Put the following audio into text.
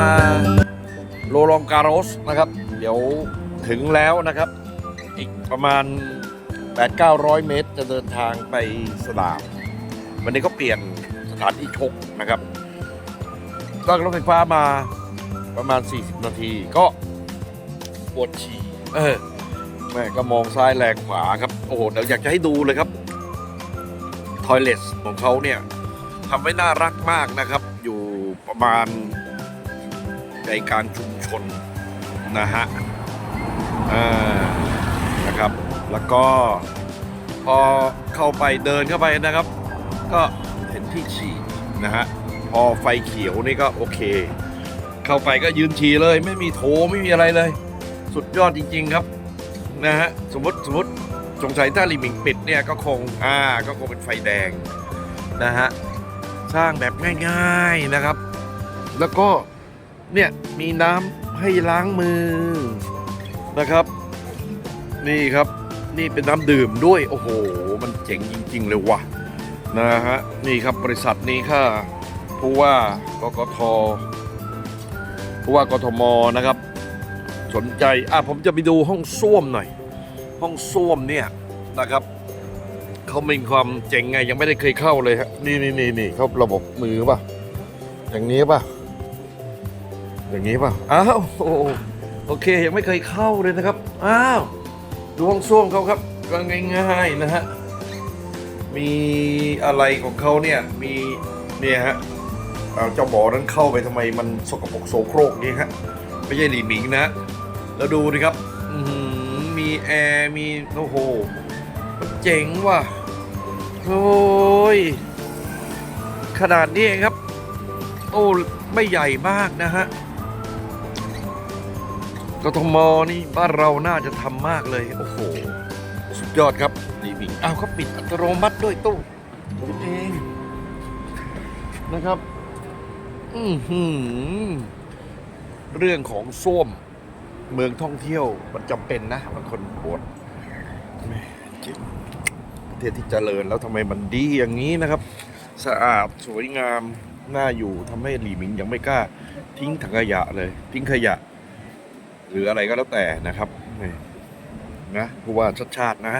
มาโรลองการอสนะครับ เดี๋ยวถึงแล้วนะครับ อีกประมาณ 8-900 เมตร จะเดินทางไปสนาม วันนี้ก็เปลี่ยนสถานที่ชกนะครับก็รถไฟฟ้ามาประมาณ 40 นาทีก็ปวดฉี่เออแม่ก็มองซ้ายแลกขวาครับ โอ้โหเดี๋ยวอยากจะให้ดูเลยครับทอยเลสของเขาเนี่ยทำไว้น่ารักมากนะครับ อยู่ประมาณ ใจกลารชุมชนนะฮะอ่านะครับ แล้วก็พอเข้าไปเดินเข้าไปนะครับ ก็เห็นที่ฉี่นะฮะพอไฟเขียวนี่ก็โอเค เข้าไปก็ยืนฉี่เลย ไม่มีโถไม่มีอะไรเลย สุดยอดจริง ๆครับนะฮะสมมติสมมติสงสัยถ้าลิมิงปิดเนี่ยก็คงอ่าก็คงเป็นไฟแดงนะฮะสร้างแบบง่าย ๆนะครับ แล้วก็ เนี่ยมีน้ำให้ล้างมือนะครับ นี่ครับนี่เป็นน้ำดื่มด้วย โอ้โห มันเจ๋งจริง ๆ เลยว่ะนะฮะนี่ครับบริษัทนี้ค่ะผู้ว่ากกทผู้ว่ากทมนะครับ สนใจอะผมจะไปดูห้องส้วมหน่อย ห้องส้วมเนี่ยนะครับเขามีความเจ๋งไงยังไม่ได้เคยเข้าเลยฮะนี่นี่นี่นี่เขาระบบมือป่ะอย่างนี้ป่ะ อย่างนี้ป่ะ อ้าวโอเคยังไม่เคยเข้าเลยนะครับ อ้าวดูห้องส้วมเขาครับก็ง่ายๆนะฮะ มีอะไรของเขาเนี่ย มีเนี่ยฮะเอาเจ้าหมอนั้นเข้าไปทำไมมันสกปรกโสโครกนี่ฮะ ไม่ใช่หลีหมิงนะ แล้วดูดิครับมีแอร์มีโอ้โหเจ๋งว่ะโอ้ยขนาดนี้ครับ โอ้ ไม่ใหญ่มากนะฮะ กทมนี่บ้านเราน่าจะทำมากเลย โอ้โห สุดยอดครับดีบิงอ้าวเขาปิดอัตโนมัติด้วยตู้ปิดเองนะครับ อือหือ เรื่องของส้วมเมืองท่องเที่ยวมันจำเป็นนะบางคนปวดประเทศที่เจริญแล้วทำไมมันดีอย่างนี้นะครับ สะอาดสวยงามน่าอยู่ทำให้หลีหมิงยังไม่กล้า ทิ้งถังขยะเลย ทิ้งขยะ หรืออะไรก็แล้วแต่นะครับนี่นะผู้ว่าชัดชาตินะ